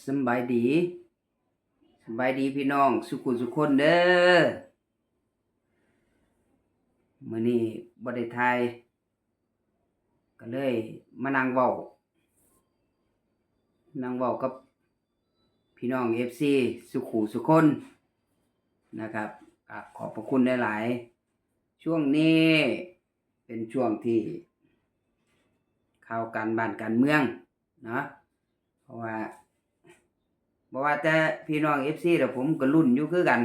สบายดีสบายดีพี่น้อง สุขุสุขคนเด้อมื้อนี้บ่ได้ถ่ายก็เลยมานั่งเว้านั่งเว้ากับพี่น้อง FC สุขุสุขคนนะครับก็ขอบพระคุณหลายๆช่วงนี้เป็นช่วงที่ข่าวการบ้านการเมืองเนาะเพราะว่า บ่ว่าแต่พี่น้อง FC แล้วผมก็รุ่นอยู่คือกัน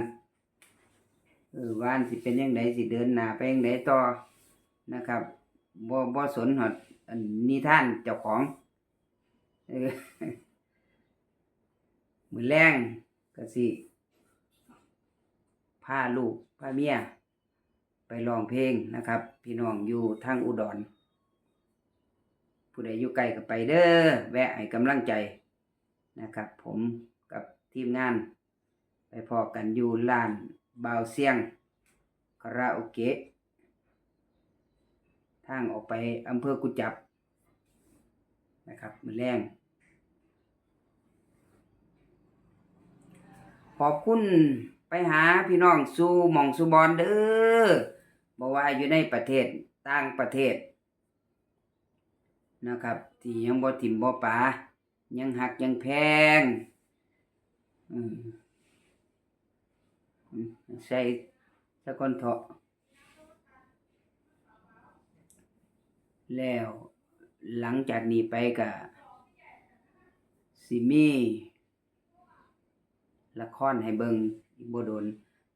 เออว่าอันสิเป็นยังไงสิเดินหน้าไปยังไงต่อนะครับบ่บ่สนหอดนนิท่านเจ้าของเออมื้อแรงก็สิพาลูกพาเมีย ไปร้องเพลงนะครับ พี่น้องอยู่ทางอุดร ผู้ใดอยู่ไกลก็ไปเด้อแวะให้กำลังใจนะครับผม ทีมงาน ไปพอกันอยู่ลานบาวเสียงคาราโอเกะทางออกไปอำเภอกุจับนะครับมือแรงขอบคุณไปหาพี่น้องสู่หมองสุบอนเด้อบอกว่าอยู่ในประเทศต่างประเทศ นะครับ ที่ยังบ่ถิ่มบ่ปายังหักยังแพง ใส่สะกอนเถาะ แล้วหลังจากนี้ไปก็สิมีละครให้เบิงอีกบ่โดน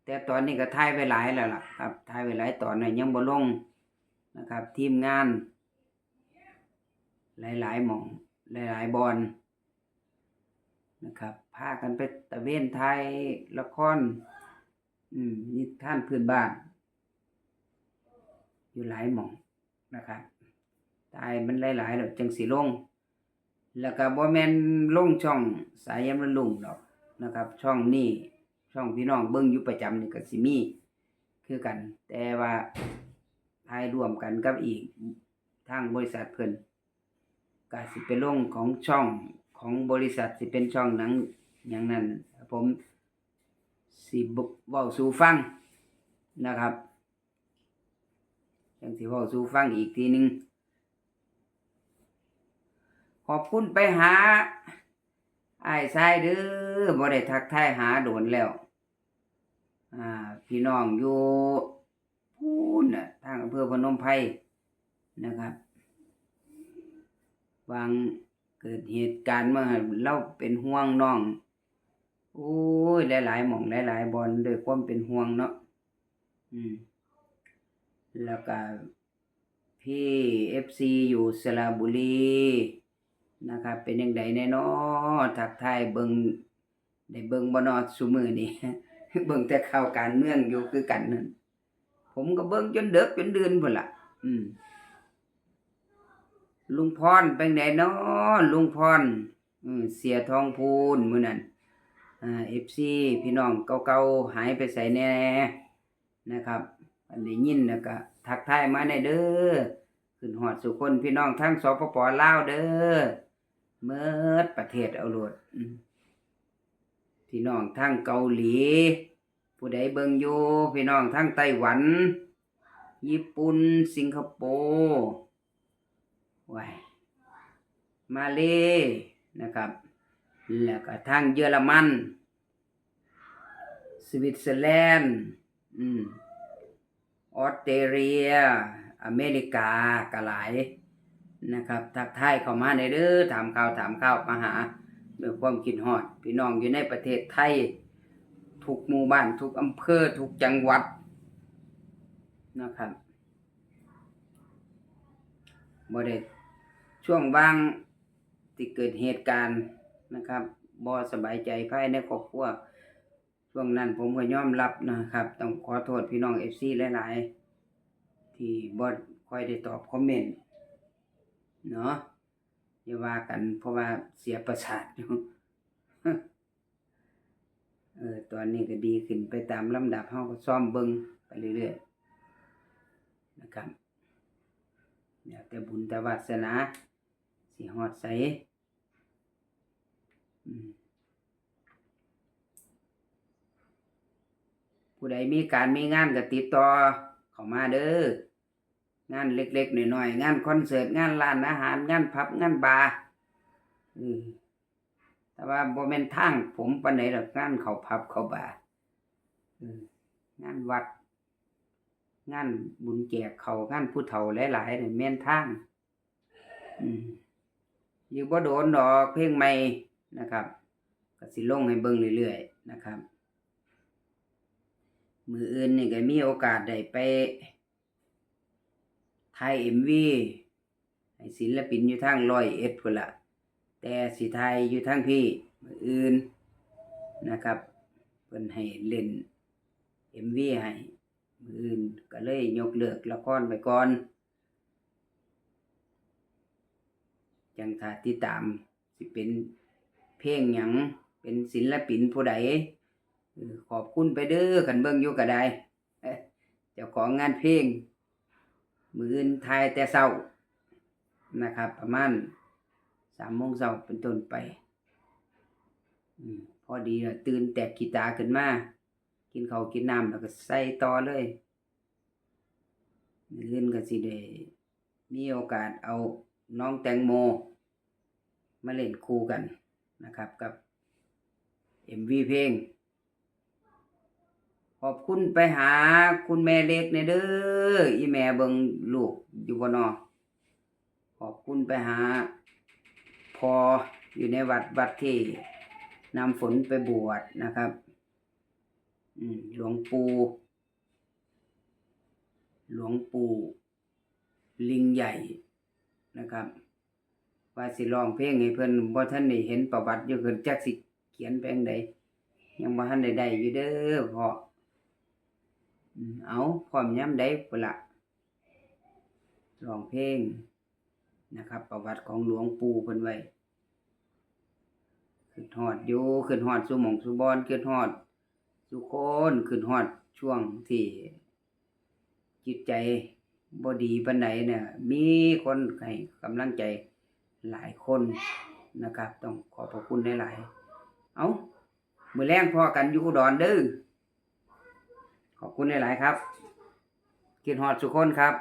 แต่ตอนนี้ก็ถ่ายไว้หลายแล้วล่ะครับถ่ายไว้หลายตอนน่ะยังบ่ลงนะครับ ทีมงาน หลายๆหม่อง หลายๆบอล นะครับพากันไปตะเวนไทยละครอืมนิทานพื้นบ้าน อยู่หลายหม่องนะครับตายมันหลายๆแล้วจังสิลง แล้วก็บ่แมนลงช่องสายยามรุ่งดอกนะครับ ช่องนี้ช่องพี่น้องเบิ่งอยู่ประจำนี่ก็สิมีคือกัน แต่ว่าถ่ายร่วมกันกับอีกทางบริษัทเพิ่นก็สิเป็นลงของช่อง ของบริษัทสิเป็นช่องหนังอย่างนั้น ผมสิบเว้าสู่ฟังนะครับจังสิเว้าสู่ฟังอีกทีหนึ่งขอบคุณไปหาไอ้ายชายเด้อบ่ได้ทักทายหาโดนแล้ว อ่า พี่น้องอยู่พูนน่ะทางอำเภอพนมไพรนะครับ วาง เกิดเหตุการณ์มาให้เราเป็นห่วงน้องโอ้ยหลายๆหม่องหลายๆบอลด้วยความเป็นห่วงเนาะอืม แล้วก็พี่เอฟซีอยู่สระบุรีนะครับ เป็นยังไงแน่นอทักทายเบิงได้เบิงบนอซุมือนี้เบิงแต่ข่าวการเมืองอยู่คือกันนั่นผมก็เบิงจนเดึกจนเดื่นพุ่นละอืม ลุงพรเป็นไงเนาะลุงพรอเสียทองพูนมือนั้นอ่า FC พี่น้องเก่าๆหายไปไสแน่นะครับอันได้ยินแล้วก็ทักทายมาได้เด้อขึ้นฮอดสุคนพี่น้องทั้งสปปลาวเด้อเมิดประเทศเอาโลดพี่น้องทั้งเกาหลี ผู้ใดเบิ่งอยู่พี่น้องทั้งไต้หวัน ญี่ปุ่น สิงคโปร์ ไว้มาเลนะครับ แล้วก็ทางเยอรมัน สวิตเซอร์แลนด์อืมออสเตรเลีย อเมริกาก็หลายนะครับทักทายเข้ามาในเด้อถามข่าวถามข่าวมาหาด้วยความคิดฮอด พี่น้องอยู่ในประเทศไทย ทุกหมู่บ้าน ทุกอำเภอ ทุกจังหวัดนะครับบ่ได้ ช่วงว่างที่เกิดเหตุการณ์นะครับบ่สบายใจภายในครอบครัวช่วงนั้นผมก็ยอมรับนะครับ ต้องขอโทษพี่น้อง FC หลาย ๆ ที่บ่ค่อยได้ตอบคอมเมนต์เนาะอย่าว่ากันเพราะว่าเสียประสาทอยู่เออตอนนี้ก็ดีขึ้นไปตามลำดับเฮาก็ซ่อมเบิงไปเรื่อย ๆ นะครับแล้วแต่บุญแต่วาสนา สิหอดใสผู้ใดมีการมีงานก็ติดต่อเข้ามาเด้องานเล็กๆหน่อยๆงานคอนเสิร์ตงานร้านอาหาร งานพับงานบาร์แต่ว่าโบเมนทางผมปันไหนหรอกงานเขาพับเขาบาร์งานวัด งานบุญแจกเขางานผู้เฒ่าหลายๆเนี่ยเมนทาง อืม อยู่บ่โดนดอกเพลงใหม่นะครับก็สิลงให้เบิ่งเรื่อยๆนะครับ มืออื่นนี่ก็มีโอกาสได้ไปถ่าย MV ให้ศิลปินอยู่ทางร้อยเอ็ดพุ่นละแต่สิถ่ายอยู่ทางพี่มืออื่นนะครับเพิ่นให้เล่น MV ให้มืออื่นก็เลยยกเลิกละครไปก่อน จังถ้าติดตามสิเป็นเพลงหยังเป็นศิลปินผู้ใดขอบคุณไปเด้อกันเบิ่งอยู่ก็ได้เจ้าของงานเพลง มืออื่นทยแต่เช้านะครับ ประมาณสามโมงเช้าเป็นต้นไปพอดีนะตื่นแตกกีตาร์ขึ้นมา กินเขากินน้ำแล้วก็ใส่ต่อเลยมืออื่นก็สิได้มีโอกาสเอาน้องแตงโม มาเล่นคู่กันนะครับกับ MV เพลง ขอบคุณไปหาคุณแม่เล็กในเด้ออีแม่เบิงลูกอยู่บ่นอขอบคุณไปหา พออยู่ในวัดวัดที่นำฝนไปบวชนะครับหลวงปู่หลวงปู่ลิงใหญ่นะครับ ว่าสิร้องเพลงให้เพิ่นบ่ทันได้เห็นประวัติอยู่เพิ่นจักสิเขียนแปลงใดยังบ่ทันได้ได้อยู่เด้อพ่ออืมเอาพร้อมยามใดพุ่นล่ะร้องเพลงนะครับ ประวัติของหลวงปู่เพิ่นไว้ขึ้นฮอดอยู่ขึ้นฮอดสุหม่องสุบอนขึ้นฮอดสุคนขึ้นฮอดช่วงที่จิตใจบ่ดีปานใดเนี่ยมีคนให้กำลังใจ หลายคนนะครับ ต้องขอบพระคุณหลายๆเอามือแรงพอกันอยู่ดอนเด้อขอบคุณหลายๆครับกินหอดสุกคนครับ